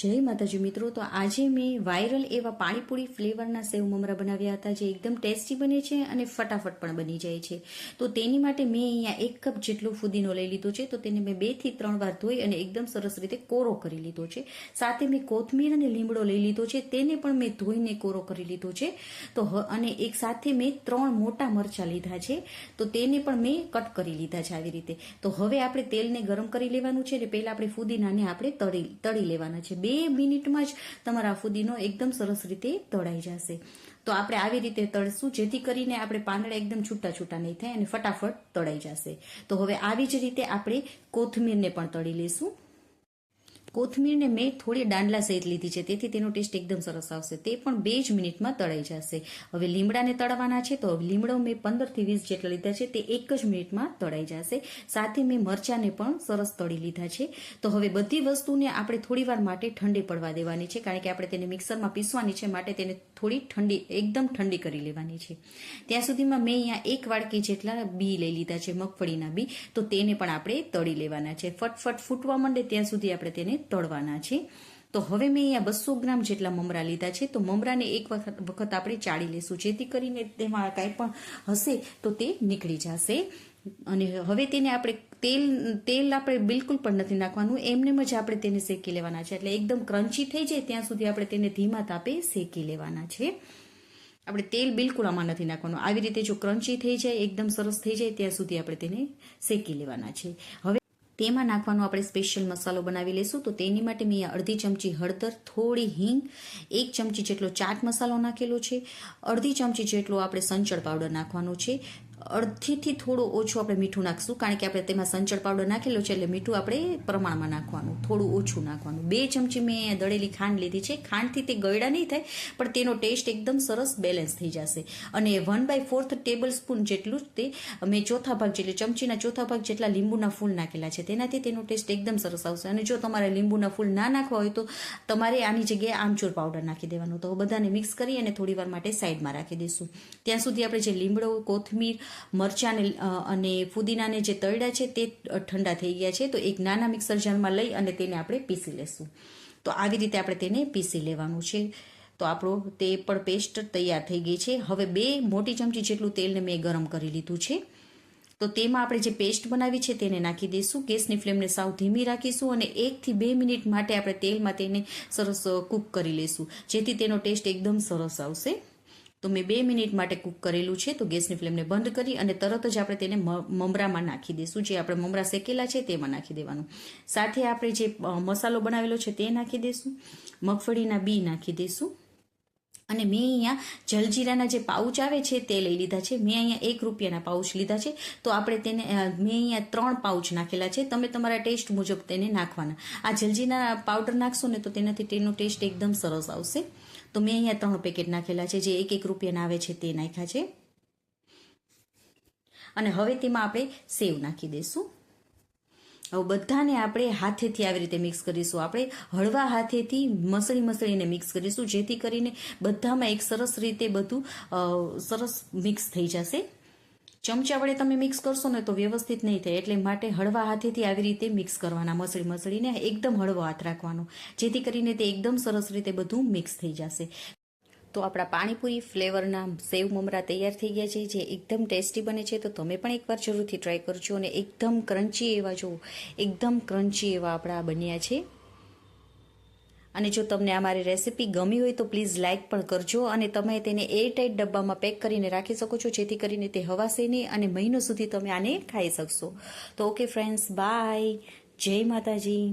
જય માતાજી, મિત્રો. તો આજે મેં વાયરલ એવા પાણીપુરી ફ્લેવરના સેવ મમરા બનાવ્યા હતા, જે એકદમ ટેસ્ટી બને છે અને ફટાફટ પણ બની જાય છે. તો તેની માટે મેં અહીંયા એક કપ જેટલો ફુદીનો લઈ લીધો છે. તો તેને મેં બેથી ત્રણ વાર ધોઈ અને એકદમ સરસ રીતે કોરો કરી લીધો છે. સાથે મેં કોથમીર અને લીમડો લઈ લીધો છે. તેને પણ મેં ધોઈને કોરો કરી લીધો છે. તો અને એક સાથે મેં ત્રણ મોટા મરચાં લીધા છે. તો તેને પણ મેં કટ કરી લીધા છે આવી રીતે. તો હવે આપણે તેલને ગરમ કરી લેવાનું છે અને પહેલાં આપણે ફુદીનાને આપણે તળી તળી લેવાના છે. બે મિનિટમાં જ તમારા ફુદીનો એકદમ સરસ રીતે તળાઈ જશે. તો આપણે આવી રીતે તળશું, જેથી કરીને આપણે પાંદડા એકદમ છૂટા છૂટા નહીં થાય અને ફટાફટ તળાઈ જશે. તો હવે આવી જ રીતે આપણે કોથમીરને પણ તળી લેશું કોથમીરને મેં થોડી દાંડલા સહિત લીધી છે. તેથી તેનો ટેસ્ટ એકદમ સરસ આવશે. તે પણ બે જ મિનિટમાં તળાઈ જશે. હવે લીમડાને તળવાના છે તો લીમડો મેં પંદરથી વીસ જેટલા લીધા છે. તે એક જ મિનિટમાં તળાઈ જશે. સાથે મેં મરચાંને પણ સરસ તળી લીધા છે. તો હવે બધી વસ્તુને આપણે થોડીવાર માટે ઠંડી પડવા દેવાની છે, કારણ કે આપણે તેને મિક્સરમાં પીસવાની છે માટે તેને થોડી ઠંડી, એકદમ ઠંડી કરી લેવાની છે. ત્યાં સુધીમાં મેં અહીંયા એક વાડકી જેટલા બી લઈ લીધા છે, મગફળીના બી. તો તેને પણ આપણે તળી લેવાના છે. ફટફટ ફૂટવા માંડે ત્યાં સુધી આપણે તેને તળવાના છે. તો હવે મેં અહીંયા બસો ગ્રામ જેટલા મમરા લીધા છે. તો મમરાને એક વખત વખત આપણે ચાળી લેશું. જેથી કરીને તેમાં કાંઈ પણ હશે તો તે નીકળી જશે. અને હવે તેને આપણે તેલ તેલ આપણે બિલકુલ પણ નથી નાખવાનું. એમનેમ જ આપણે તેને શેકી લેવાના છે. એટલે એકદમ ક્રન્ચી થઈ જાય ત્યાં સુધી આપણે તેને ધીમા તાપે શેકી લેવાના છે. આપણે તેલ બિલકુલ આમાં નથી નાખવાનું. આવી રીતે જો ક્રન્ચી થઈ જાય, એકદમ સરસ થઈ જાય, ત્યાં સુધી આપણે તેને શેકી લેવાના છે. હવે તેમાં નાખવાનો આપણે સ્પેશિયલ મસાલો બનાવી લઈશું તો તેની માટે મેં અડધી ચમચી હળદર, થોડી હિંગ, એક ચમચી જેટલો ચાટ મસાલો નાખેલો છે. અડધી ચમચી જેટલો આપણે સંચળ પાવડર નાખવાનો છે. અડધીથી થોડું ઓછું આપણે મીઠું નાખશું, કારણ કે આપણે તેમાં સંચળ પાવડર નાખેલો છે એટલે મીઠું આપણે પ્રમાણમાં નાખવાનું, થોડું ઓછું નાખવાનું. બે ચમચી મેં દળેલી ખાંડ લીધી છે. ખાંડથી તે ગળડા નહીં થાય, પણ તેનો ટેસ્ટ એકદમ સરસ બેલેન્સ થઈ જશે. અને one by fourth tablespoon જેટલું જ તે, મેં ચોથા ભાગ જેટલી, ચમચીના ચોથા ભાગ જેટલા લીંબુના ફૂલ નાખેલા છે. તેનાથી તેનો ટેસ્ટ એકદમ સરસ આવશે. અને જો તમારે લીંબુના ફૂલ ના નાખવા હોય તો તમારે આની જગ્યાએ આમચૂર પાવડર નાખી દેવાનો. તો બધાને મિક્સ કરી અને થોડી વાર માટે સાઈડમાં રાખી દઈશું. ત્યાં સુધી આપણે જે લીમડો, કોથમીર મરચાંને અને ફુદીનાને જે તળ્યા છે તે ઠંડા થઈ ગયા છે. તો એક નાના મિક્સર જારમાં લઈ અને તેને આપણે પીસી લેશું. તો આવી રીતે આપણે તેને પીસી લેવાનું છે. તો આપણો તે પણ પેસ્ટ તૈયાર થઈ ગઈ છે. હવે બે મોટી ચમચી જેટલું તેલને મેં ગરમ કરી લીધું છે. તો તેમાં આપણે જે પેસ્ટ બનાવી છે તેને નાખી દઈશું. ગેસની ફ્લેમને સાવ ધીમી રાખીશું અને એકથી બે મિનિટ માટે આપણે તેલમાં તેને સરસ કૂક કરી લઈશું જેથી તેનો ટેસ્ટ એકદમ સરસ આવશે. તો મેં બે મિનિટ માટે કૂક કરેલું છે, તો ગેસની ફ્લેમને બંધ કરી અને તરત જ આપણે તેને મમરામાં નાખી દઈશું, જે આપણે મમરા શેકેલા છે તેમાં નાખી દેવાનું. સાથે આપણે જે મસાલો બનાવેલો છે તે નાખી દઈશું, મગફળીના બી નાખી દઈશું. અને મેં અહીંયા જલજીરાના જે પાઉચ આવે છે તે લઈ લીધા છે. મેં અહીંયા એક રૂપિયાના પાઉચ લીધા છે. તો આપણે તેને મેં અહીંયા ત્રણ પાઉચ નાખેલા છે. તમે તમારા ટેસ્ટ મુજબ તેને નાખવાના. આ જલજીરા પાવડર નાખશો ને તો તેનાથી તેનો ટેસ્ટ એકદમ સરસ આવશે. તો મેં અહીંયા ત્રણ પેકેટ નાખેલા છે, જે એક એક રૂપિયાના આવે છે તે નાખ્યા છે. અને હવે તેમાં આપણે સેવ નાખી દઈશું. હવે બધાને આપણે હાથેથી આવી રીતે મિક્સ કરીશું. આપણે હળવા હાથેથી મસળી મસળીને મિક્સ કરીશું, જેથી કરીને બધામાં એક સરસ રીતે બધું સરસ મિક્સ થઈ જશે. ચમચા વડે તમે મિક્સ કરશો ને તો વ્યવસ્થિત નહીં થાય. એટલે માટે હળવા હાથેથી આવી રીતે મિક્સ કરવાના, મસળી મસળીને એકદમ હળવો હાથ રાખવાનો. જેથી કરીને તે એકદમ સરસ રીતે બધું મિક્સ થઈ જશે. તો આપણા પાણીપુરી ફ્લેવરના સેવ મમરા તૈયાર થઈ ગયા છે, જે એકદમ ટેસ્ટી બને છે. તો તમે પણ એકવાર જરૂરથી ટ્રાય કરજો અને એકદમ ક્રન્ચી એવા જો, એકદમ ક્રન્ચી એવા આપણા બન્યા છે. અને જો તમને આ મારી રેસિપી ગમી હોય તો પ્લીઝ લાઇક પણ કરજો અને તમે તેને એરટાઇટ ડબ્બામાં પેક કરીને રાખી શકો છો, જેથી કરીને તે હવાશે નહીં અને મહિનો સુધી તમે આને ખાઈ શકશો. તો ઓકે ફ્રેન્ડ્સ બાય જય માતાજી.